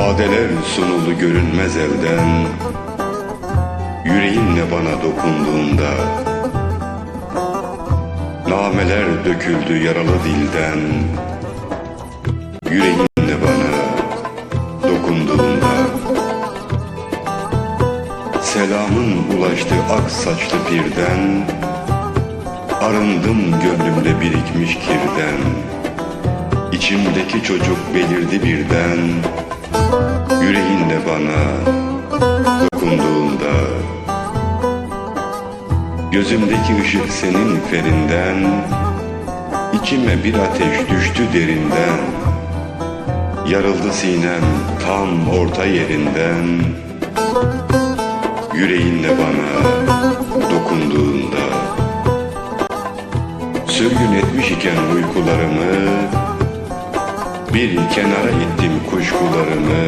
Badeler sunulu görünmez elden. Yüreğinle bana dokunduğunda Nameler döküldü yaralı dilden. Yüreğinle bana dokunduğunda Selamın ulaştı ak saçlı birden Arındım gönlümde birikmiş kirden. İçimdeki çocuk belirdi birden Yüreğinle bana dokunduğunda Gözümdeki ışık senin ferinden İçime bir ateş düştü derinden Yarıldı sinem tam orta yerinden. Yüreğinle bana dokunduğunda Sürgün etmiş iken uykularımı bir kenara ittim kuşkularımı.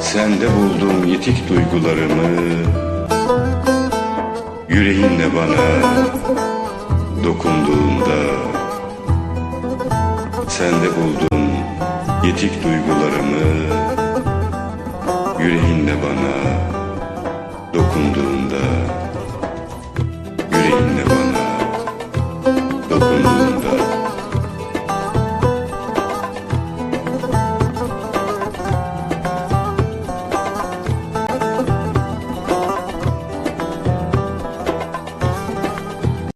Sende buldum yitik duygularımı. Yüreğinle bana dokunduğunda Sende buldum yetik duygularımı. Yüreğinle bana dokunduğunda Yüreğinle bana dokunduğunda